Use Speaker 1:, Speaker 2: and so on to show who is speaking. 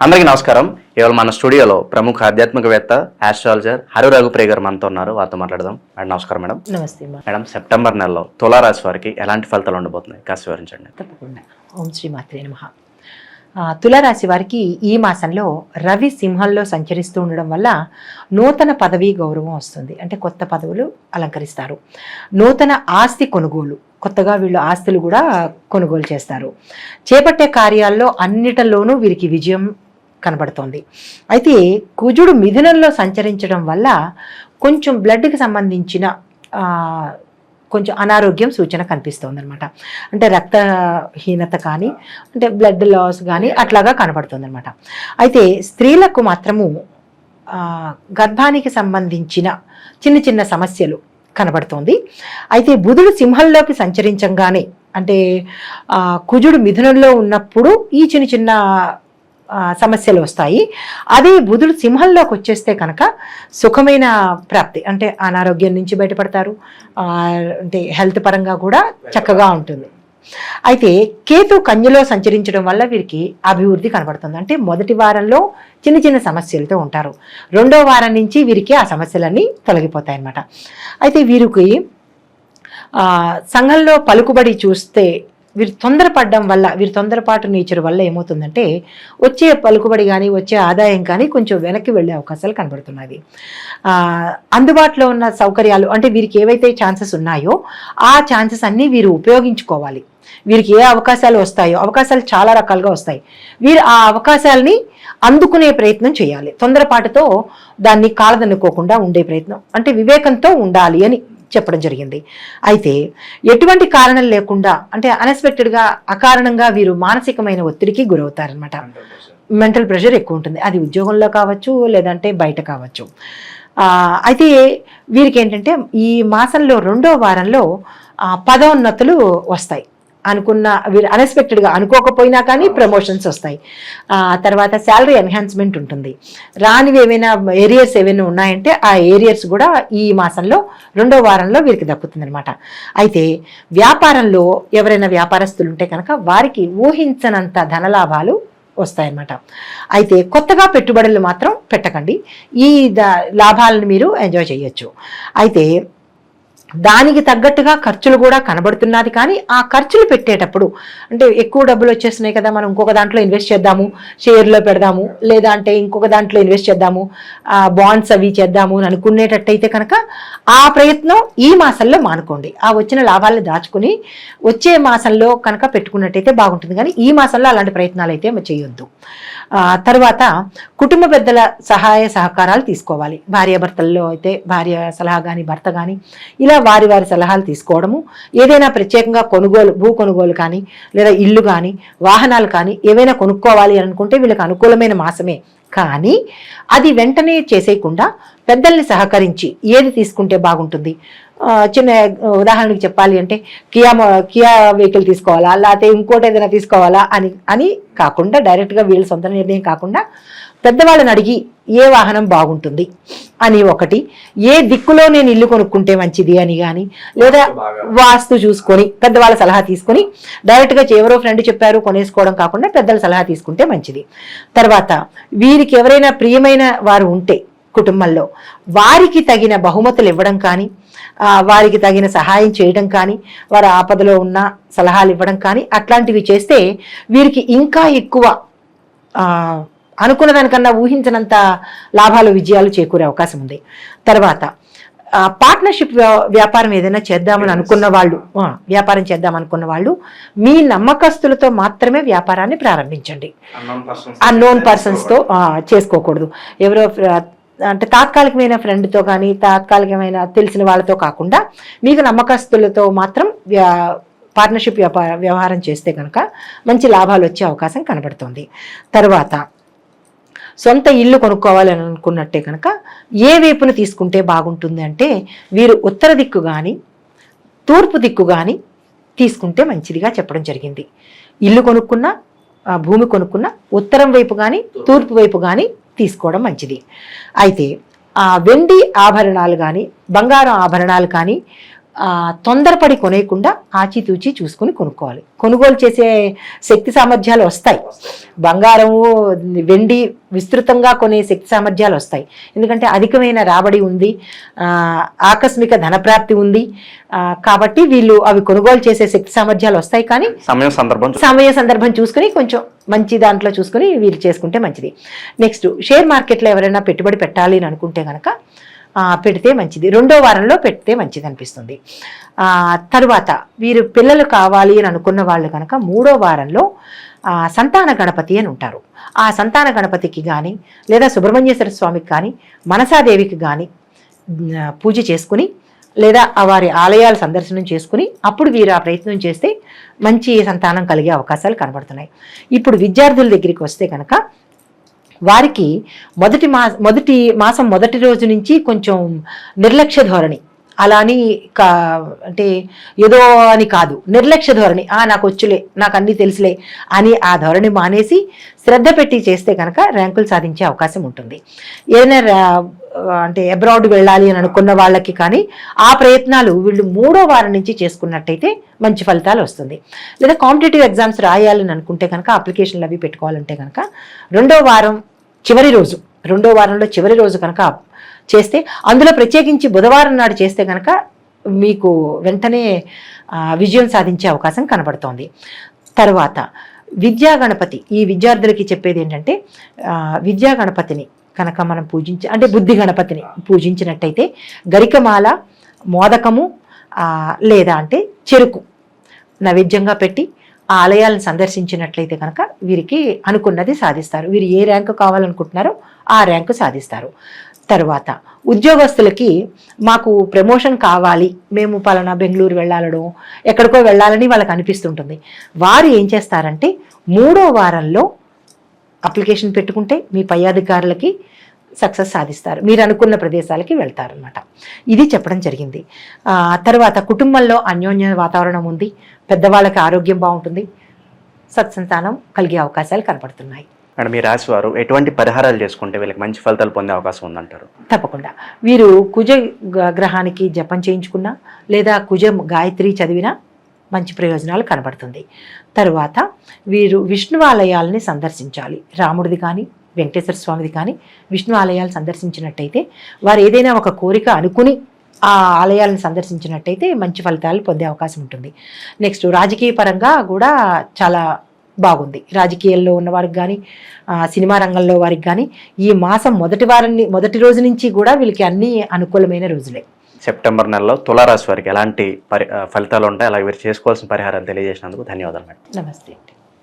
Speaker 1: అందరికీ నమస్కారం. ఇవాళ మన స్టూడియోలో ప్రముఖ ఆధ్యాత్మికవేత్త ఆస్ట్రాలజర్ హరి రఘుప్రియ గారు మనతో ఉన్నారు. వారితో మాట్లాడదాం. మేడం నమస్కారం మేడం.
Speaker 2: నమస్తే
Speaker 1: మేడం. సెప్టెంబర్ నెలలో తులారాశి వారికి ఎలాంటి ఫలితాలు ఉండబోతున్నాయి? కాస్త వివరించండి.
Speaker 2: తప్పకుండా. ఓం శ్రీ మాత్రే నమ. తులారాశి వారికి ఈ మాసంలో రవి సింహంలో సంచరిస్తూ ఉండడం వల్ల నూతన పదవీ గౌరవం వస్తుంది. అంటే కొత్త పదవులు అలంకరిస్తారు. నూతన ఆస్తి కొనుగోలు కొత్తగా వీళ్ళు ఆస్తులు కూడా కొనుగోలు చేస్తారు. చేపట్టే కార్యాల్లో అన్నిటిలోనూ వీరికి విజయం కనబడుతోంది. అయితే కుజుడు మిథునంలో సంచరించడం వల్ల కొంచెం బ్లడ్కి సంబంధించిన కొంచెం అనారోగ్యం సూచన కనిపిస్తుంది అనమాట అంటే రక్తహీనత కానీ అంటే బ్లడ్ లాస్ కానీ అట్లాగా కనబడుతుంది అనమాట అయితే స్త్రీలకు మాత్రము గర్భానికి సంబంధించిన చిన్న చిన్న సమస్యలు కనబడుతోంది. అయితే బుధుడు సింహంలోకి సంచరించంగానే అంటే కుజుడు మిథునంలో ఉన్నప్పుడు ఈ చిన్న చిన్న సమస్యలు వస్తాయి. అదే బుధుడు సింహంలోకి వచ్చేస్తే కనుక సుఖమైన ప్రాప్తి అంటే అనారోగ్యం నుంచి బయటపడతారు. అంటే హెల్త్ పరంగా కూడా చక్కగా ఉంటుంది. అయితే కేతు కన్యలో సంచరించడం వల్ల వీరికి అభివృద్ధి కనబడుతుంది. అంటే మొదటి వారంలో చిన్న చిన్న సమస్యలతో ఉంటారు. రెండో వారం నుంచి వీరికి ఆ సమస్యలన్నీ తొలగిపోతాయి అన్నమాట. అయితే వీరికి సంఘంలో పలుకుబడి చూస్తే వీరు తొందరపడడం వల్ల వీరి తొందరపాటు నేచర్ వల్ల ఏమవుతుందంటే వచ్చే పలుకుబడి కానీ వచ్చే ఆదాయం కానీ కొంచెం వెనక్కి వెళ్ళే అవకాశాలు కనబడుతున్నాయి. అందుబాటులో ఉన్న సౌకర్యాలు అంటే వీరికి ఏవైతే ఛాన్సెస్ ఉన్నాయో ఆ ఛాన్సెస్ అన్నీ వీరు ఉపయోగించుకోవాలి. వీరికి ఏ అవకాశాలు వస్తాయో అవకాశాలు చాలా రకాలుగా వస్తాయి. వీరు ఆ అవకాశాలని అందుకునే ప్రయత్నం చేయాలి. తొందరపాటుతో దాన్ని కాలదనుకోకుండా ఉండే ప్రయత్నం. అంటే వివేకంతో ఉండాలి అని చెప్పడం జరిగింది. అయితే ఎటువంటి కారణం లేకుండా అంటే అన్ఎక్స్పెక్టెడ్గా అకారణంగా వీరు మానసికమైన ఒత్తిడికి గురవుతారనమాట మెంటల్ ప్రెషర్ ఎక్కువ ఉంటుంది. అది ఉద్యోగంలో కావచ్చు లేదంటే బయట కావచ్చు. అయితే వీరికి ఏంటంటే ఈ మాసంలో రెండో వారంలో పదోన్నతులు వస్తాయి. అనుకున్న వీరు అన్ఎక్స్పెక్టెడ్గా అనుకోకపోయినా కానీ ప్రమోషన్స్ వస్తాయి. ఆ తర్వాత శాలరీ ఎన్హాన్స్మెంట్ ఉంటుంది. రానివి ఏమైనా ఏరియర్స్ ఏమైనా ఉన్నాయంటే ఆ ఏరియర్స్ కూడా ఈ మాసంలో రెండో వారంలో వీరికి దక్కుతుందనమాట అయితే వ్యాపారంలో ఎవరైనా వ్యాపారస్తులు ఉంటే కనుక వారికి ఊహించనంత ధనలాభాలు వస్తాయన్నమాట. అయితే కొత్తగా పెట్టుబడులు మాత్రం పెట్టకండి. ఈ లాభాలను మీరు ఎంజాయ్ చేయొచ్చు. అయితే దానికి తగ్గట్టుగా ఖర్చులు కూడా కనబడుతున్నది. కానీ ఆ ఖర్చులు పెట్టేటప్పుడు అంటే ఎక్కువ డబ్బులు వచ్చేస్తున్నాయి కదా మనం ఇంకొక దాంట్లో ఇన్వెస్ట్ చేద్దాము షేర్లో పెడదాము లేదా అంటే ఇంకొక దాంట్లో ఇన్వెస్ట్ చేద్దాము బాండ్స్ అవి చేద్దాము అని అనుకునేటట్టయితే కనుక ఆ ప్రయత్నం ఈ మాసంలో మానుకోండి. ఆ వచ్చిన లాభాలను దాచుకుని వచ్చే మాసంలో కనుక పెట్టుకున్నట్టయితే బాగుంటుంది. కానీ ఈ మాసంలో అలాంటి ప్రయత్నాలు అయితే చేయొద్దు. తర్వాత కుటుంబ పెద్దల సహాయ సహకారాలు తీసుకోవాలి. భార్యాభర్తల్లో అయితే భార్య సలహా కానీ భర్త కానీ ఇలా వారి వారి సలహాలు తీసుకోవడము. ఏదైనా ప్రత్యేకంగా కొనుగోలు భూ కొనుగోలు కానీ లేదా ఇల్లు కానీ వాహనాలు కానీ ఏవైనా కొనుక్కోవాలి అని అనుకుంటే వీళ్ళకి అనుకూలమైన మాసమే. కానీ అది వెంటనే చేసేయకుండా పెద్దల్ని సహకరించి ఏది తీసుకుంటే బాగుంటుంది? చిన్న ఉదాహరణకి చెప్పాలి అంటే కియా కియా వెహికల్ తీసుకోవాలా? లేకపోతే ఇంకోటి ఏదైనా తీసుకోవాలా అని అని కాకుండా డైరెక్ట్గా వీళ్ళ సొంత నిర్ణయం కాకుండా పెద్దవాళ్ళని అడిగి ఏ వాహనం బాగుంటుంది? అని ఒకటి ఏ దిక్కులో నేను ఇల్లు కొనుక్కుంటే మంచిది? అని కానీ లేదా వాస్తు చూసుకొని పెద్దవాళ్ళ సలహా తీసుకొని డైరెక్ట్గా ఎవరో ఫ్రెండ్ చెప్పారు కొనేసుకోవడం కాకుండా పెద్దల సలహా తీసుకుంటే మంచిది. తర్వాత వీరికి ఎవరైనా ప్రియమైన వారు ఉంటే కుటుంబంలో వారికి తగిన బహుమతులు ఇవ్వడం కానీ వారికి తగిన సహాయం చేయడం కానీ వారి ఆపదలో ఉన్న సలహాలు ఇవ్వడం కానీ అట్లాంటివి చేస్తే వీరికి ఇంకా ఎక్కువ అనుకున్న దానికన్నా ఊహించినంత లాభాలు విజయాలు చేకూరే అవకాశం ఉంది. తర్వాత పార్ట్నర్షిప్ వ్యాపారం ఏదైనా చేద్దామని అనుకున్న వాళ్ళు వ్యాపారం చేద్దాం అనుకున్న వాళ్ళు మీ నమ్మకస్తులతో మాత్రమే వ్యాపారాన్ని ప్రారంభించండి. అన్నోన్ పర్సన్స్తో చేసుకోకూడదు. ఎవరో అంటే తాత్కాలికమైన ఫ్రెండ్తో కానీ తాత్కాలికమైన తెలిసిన వాళ్ళతో కాకుండా మీకు నమ్మకస్తులతో మాత్రం పార్ట్నర్షిప్ వ్యాపార వ్యవహారం చేస్తే కనుక మంచి లాభాలు వచ్చే అవకాశం కనబడుతుంది. తర్వాత సొంత ఇల్లు కొనుక్కోవాలని అనుకున్నట్టే కనుక ఏ వైపును తీసుకుంటే బాగుంటుంది అంటే వీరు ఉత్తర దిక్కు కానీ తూర్పు దిక్కు కానీ తీసుకుంటే మంచిదిగా చెప్పడం జరిగింది. ఇల్లు కొనుక్కున్నా భూమి కొనుక్కున్నా ఉత్తరం వైపు కానీ తూర్పు వైపు కానీ తీసుకోవడం మంచిది. అయితే ఆ వెండి ఆభరణాలు కానీ బంగారం ఆభరణాలు కానీ తొందరపడి కొనేయకుండా ఆచితూచి చూసుకుని కొనుక్కోవాలి. కొనుగోలు చేసే శక్తి సామర్థ్యాలు వస్తాయి. బంగారము వెండి విస్తృతంగా కొనే శక్తి సామర్థ్యాలు వస్తాయి. ఎందుకంటే అధికమైన రాబడి ఉంది ఆకస్మిక ధనప్రాప్తి ఉంది కాబట్టి వీళ్ళు అవి కొనుగోలు చేసే శక్తి సామర్థ్యాలు వస్తాయి. కానీ
Speaker 1: సమయం సందర్భం
Speaker 2: సమయ సందర్భం చూసుకుని కొంచెం మంచి దాంట్లో చూసుకుని వీళ్ళు చేసుకుంటే మంచిది. నెక్స్ట్ షేర్ మార్కెట్లో ఎవరైనా పెట్టుబడి పెట్టాలి అని అనుకుంటే కనుక పెడితే మంచిది. రెండో వారంలో పెడితే మంచిది అనిపిస్తుంది తరువాత వీరు పిల్లలు కావాలి అని అనుకున్న వాళ్ళు కనుక మూడో వారంలో సంతాన గణపతి అని ఉంటారు. ఆ సంతాన గణపతికి కానీ లేదా సుబ్రహ్మణ్యేశ్వర స్వామికి కానీ మనసాదేవికి కానీ పూజ చేసుకుని లేదా వారి ఆలయాల సందర్శనం చేసుకుని అప్పుడు వీరు ఆ ప్రయత్నం చేస్తే మంచి సంతానం కలిగే అవకాశాలు కనబడుతున్నాయి. ఇప్పుడు విద్యార్థుల దగ్గరికి వస్తే కనుక వారికి మొదటి మా మొదటి మాసం మొదటి రోజు నుంచి కొంచెం నిర్లక్ష్య ధోరణి. అలా అని కా అంటే ఏదో అని కాదు నిర్లక్ష్య ధోరణి. ఆ నాకు వచ్చులే నాకు అన్నీ తెలుసులే అని ఆ ధోరణి మానేసి శ్రద్ధ పెట్టి చేస్తే కనుక ర్యాంకులు సాధించే అవకాశం ఉంటుంది. ఏదైనా అంటే అబ్రాడ్ వెళ్ళాలి అని అనుకున్న వాళ్ళకి కానీ ఆ ప్రయత్నాలు వీళ్ళు మూడో వారం నుంచి చేసుకున్నట్టయితే మంచి ఫలితాలు వస్తుంది. లేదా కాంపిటేటివ్ ఎగ్జామ్స్ రాయాలని అనుకుంటే కనుక అప్లికేషన్లు అవి పెట్టుకోవాలంటే కనుక రెండో వారం చివరి రోజు రెండో వారంలో చివరి రోజు కనుక చేస్తే అందులో ప్రత్యేకించి బుధవారం నాడు చేస్తే కనుక మీకు వెంటనే విజయం సాధించే అవకాశం కనబడుతోంది. తర్వాత విద్యా గణపతి ఈ విద్యార్థులకి చెప్పేది ఏంటంటే విద్యా గణపతిని కనుక మనం పూజించ అంటే బుద్ధి గణపతిని పూజించినట్టయితే గరికమాల మోదకము లేదా అంటే చెరుకు నైవేద్యంగా పెట్టి ఆ ఆలయాలను సందర్శించినట్లయితే కనుక వీరికి అనుకున్నది సాధిస్తారు. వీరు ఏ ర్యాంకు కావాలనుకుంటున్నారో ఆ ర్యాంకు సాధిస్తారు. తర్వాత ఉద్యోగస్తులకి మాకు ప్రమోషన్ కావాలి మేము పలానా బెంగళూరు వెళ్ళాలనో ఎక్కడికో వెళ్ళాలని వాళ్ళకి అనిపిస్తుంటుంది. వారు ఏం చేస్తారంటే మూడో వారంలో అప్లికేషన్ పెట్టుకుంటే మీ పై అధికారులకి సక్సెస్ సాధిస్తారు. మీరు అనుకున్న ప్రదేశాలకి వెళ్తారనమాట ఇది చెప్పడం జరిగింది. ఆ, తర్వాత కుటుంబంలో అన్యోన్య వాతావరణం ఉంది. పెద్దవాళ్ళకి ఆరోగ్యం బాగుంటుంది. సత్సంతానం కలిగే అవకాశాలు కనపడుతున్నాయి.
Speaker 1: మేడం మీ రాశి వారు ఎటువంటి పరిహారాలు చేసుకుంటే వీళ్ళకి మంచి ఫలితాలు పొందే అవకాశం ఉందంటారు?
Speaker 2: తప్పకుండా. వీరు కుజ గ్రహానికి జపం చేయించుకున్నా లేదా కుజ గాయత్రి చదివినా మంచి ప్రయోజనాలు కనబడుతుంది. తరువాత వీరు విష్ణు ఆలయాలని సందర్శించాలి. రాముడిది కానీ వెంకటేశ్వర స్వామిది కానీ విష్ణు ఆలయాలు సందర్శించినట్టయితే వారు ఏదైనా ఒక కోరిక అనుకుని ఆ ఆలయాలను సందర్శించినట్టయితే మంచి ఫలితాలు పొందే అవకాశం ఉంటుంది. నెక్స్ట్ రాజకీయ పరంగా కూడా చాలా బాగుంది. రాజకీయాల్లో ఉన్న వారికి కానీ సినిమా రంగంలో వారికి కానీ ఈ మాసం మొదటి వారాన్ని మొదటి రోజు నుంచి కూడా వీళ్ళకి అన్ని అనుకూలమైన రోజులే.
Speaker 1: సెప్టెంబర్ నెలలో తులారాశి వారికి ఎలాంటి పరి ఫలితాలు ఉంటాయి అలాగే వీరు చేసుకోవాల్సిన పరిహారాలు తెలియజేసినందుకు ధన్యవాదాలు మేడం.
Speaker 2: నమస్తే